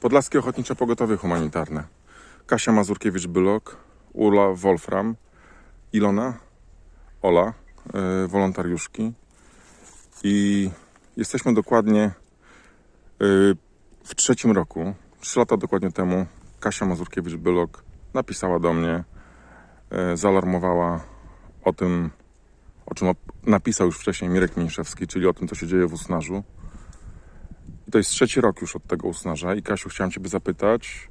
Podlaskie Ochotnicze Pogotowie Humanitarne. Kasia Mazurkiewicz-Bylok, Ula Wolfram, Ilona, Ola, y, wolontariuszki. I jesteśmy dokładnie y, w trzecim roku. Trzy lata dokładnie temu Kasia Mazurkiewicz-Bylok napisała do mnie, y, zaalarmowała o tym, o czym napisał już wcześniej Mirek Miniszewski, czyli o tym, co się dzieje w Usnarzu. I to jest trzeci rok już od tego Usnarza. I Kasiu, chciałem Ciebie zapytać,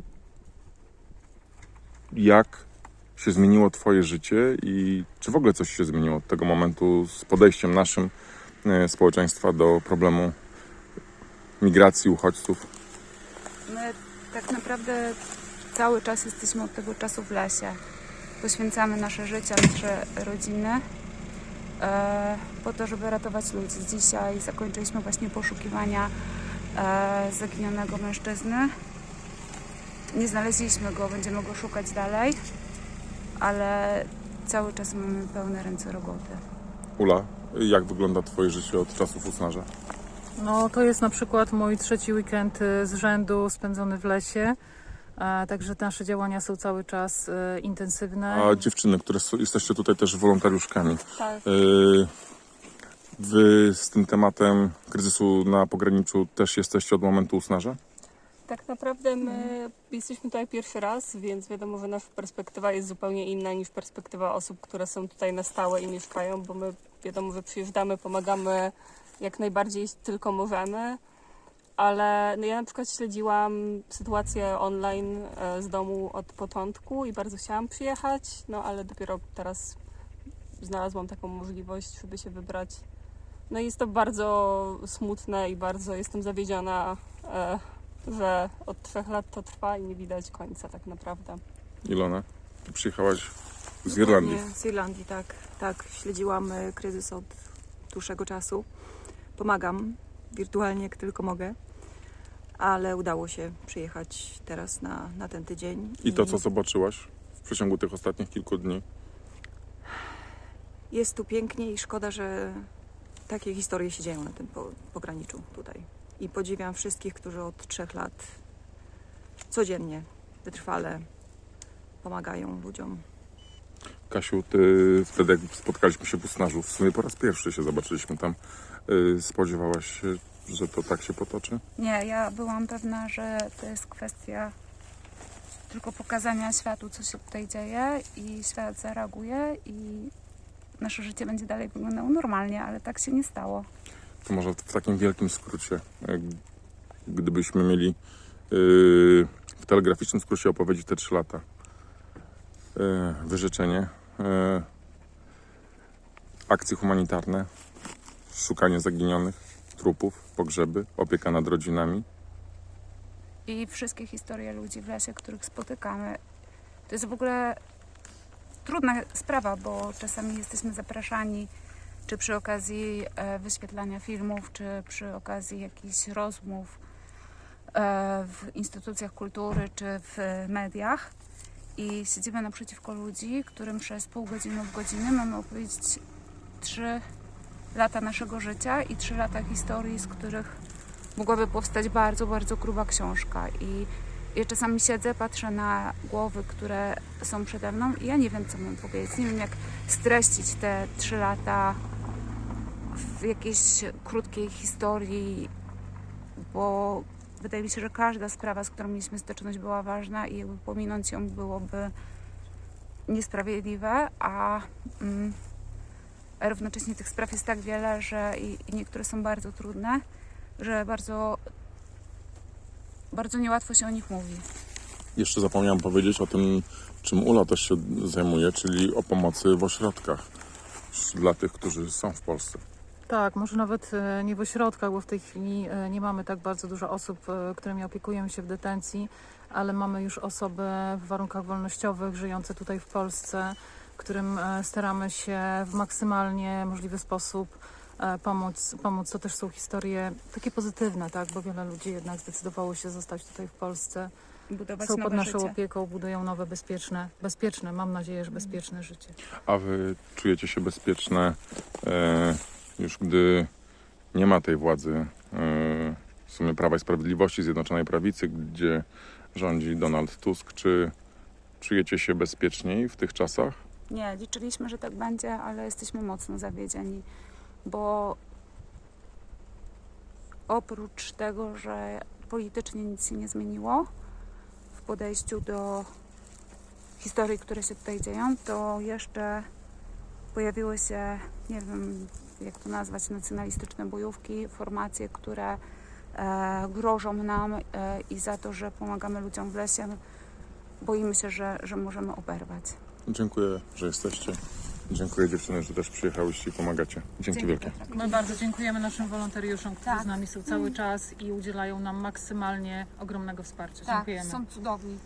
jak się zmieniło Twoje życie i czy w ogóle coś się zmieniło od tego momentu z podejściem naszym e, społeczeństwa do problemu migracji uchodźców? My tak naprawdę cały czas jesteśmy od tego czasu w lesie. Poświęcamy nasze życie, nasze rodziny e, po to, żeby ratować ludzi. Dzisiaj zakończyliśmy właśnie poszukiwania zaginionego mężczyzny. Nie znaleźliśmy go, będziemy go szukać dalej, ale cały czas mamy pełne ręce roboty. Ula, jak wygląda Twoje życie od czasów Usnarza? No, to jest na przykład mój trzeci weekend y, z rzędu spędzony w lesie. E, Także nasze działania są cały czas e, intensywne. A dziewczyny, które s- jesteście tutaj też wolontariuszkami, Tak. e, Wy z tym tematem kryzysu na pograniczu też jesteście od momentu Usnarza? Tak naprawdę my jesteśmy tutaj pierwszy raz, więc wiadomo, że nasza perspektywa jest zupełnie inna niż perspektywa osób, które są tutaj na stałe i mieszkają, bo my wiadomo, że przyjeżdżamy, pomagamy jak najbardziej tylko możemy, ale no ja na przykład śledziłam sytuację online e, z domu od początku i bardzo chciałam przyjechać, no ale dopiero teraz znalazłam taką możliwość, żeby się wybrać. No i jest to bardzo smutne i bardzo jestem zawiedziona. E, że od trzech lat to trwa i nie widać końca tak naprawdę. Ilona, ty przyjechałaś z Irlandii. Nie, z Irlandii, tak. Tak, śledziłam e, kryzys od dłuższego czasu. Pomagam wirtualnie, jak tylko mogę. Ale udało się przyjechać teraz na, na ten tydzień. I to, co zobaczyłaś w przeciągu tych ostatnich kilku dni? Jest tu pięknie i szkoda, że takie historie się dzieją na tym po, pograniczu tutaj. I podziwiam wszystkich, którzy od trzech lat codziennie, wytrwale pomagają ludziom. Kasiu, ty wtedy jak spotkaliśmy się w Usnarzu, w sumie po raz pierwszy się zobaczyliśmy tam, yy, spodziewałaś się, że to tak się potoczy? Nie, ja byłam pewna, że to jest kwestia tylko pokazania światu, co się tutaj dzieje i świat zareaguje i nasze życie będzie dalej wyglądało normalnie, ale tak się nie stało. To może w takim wielkim skrócie, gdybyśmy mieli yy, w telegraficznym skrócie opowiedzieć te trzy lata. Yy, wyrzeczenie, yy, akcje humanitarne, szukanie zaginionych, trupów, pogrzeby, opieka nad rodzinami. I wszystkie historie ludzi w lesie, których spotykamy. To jest w ogóle trudna sprawa, bo czasami jesteśmy zapraszani czy przy okazji e, wyświetlania filmów, czy przy okazji jakichś rozmów e, w instytucjach kultury, czy w mediach. I siedzimy naprzeciwko ludzi, którym przez pół godziny lub godziny mamy opowiedzieć trzy lata naszego życia i trzy lata historii, z których mogłaby powstać bardzo, bardzo gruba książka. I ja czasami siedzę, patrzę na głowy, które są przede mną i ja nie wiem, co mam powiedzieć. Nie wiem, jak streścić te trzy lata w jakiejś krótkiej historii, bo wydaje mi się, że każda sprawa, z którą mieliśmy styczność, była ważna i jakby pominąć ją byłoby niesprawiedliwe, a, mm, a równocześnie tych spraw jest tak wiele, że i, i niektóre są bardzo trudne, że bardzo, bardzo niełatwo się o nich mówi. Jeszcze zapomniałem powiedzieć o tym, czym Ula też się zajmuje, czyli o pomocy w ośrodkach dla tych, którzy są w Polsce. Tak, może nawet e, nie w ośrodkach, bo w tej chwili e, nie mamy tak bardzo dużo osób, e, którymi opiekujemy się w detencji, ale mamy już osoby w warunkach wolnościowych, żyjące tutaj w Polsce, którym staramy się w maksymalnie możliwy sposób pomóc. pomóc. To też są historie takie pozytywne, tak, bo wiele ludzi jednak zdecydowało się zostać tutaj w Polsce. Budować Są pod naszą życie. opieką, budują nowe, bezpieczne, bezpieczne, mam nadzieję, że bezpieczne życie. A wy czujecie się bezpieczne e, już gdy nie ma tej władzy e, w sumie Prawa i Sprawiedliwości, Zjednoczonej Prawicy, gdzie rządzi Donald Tusk. Czy czujecie się bezpieczniej w tych czasach? Nie, liczyliśmy, że tak będzie, ale jesteśmy mocno zawiedzieni, bo oprócz tego, że politycznie nic się nie zmieniło w podejściu do historii, które się tutaj dzieją, to jeszcze pojawiły się, nie wiem jak to nazwać, nacjonalistyczne bojówki, formacje, które e, grożą nam e, i za to, że pomagamy ludziom w lesie, boimy się, że, że możemy oberwać. Dziękuję, że jesteście. Dziękuję dziewczyny, że też przyjechałyście i pomagacie. Dzięki wielkie. Piotrek. My bardzo dziękujemy naszym wolontariuszom, którzy Tak. z nami są cały czas i udzielają nam maksymalnie ogromnego wsparcia. Tak, Dziękujemy. są cudowni.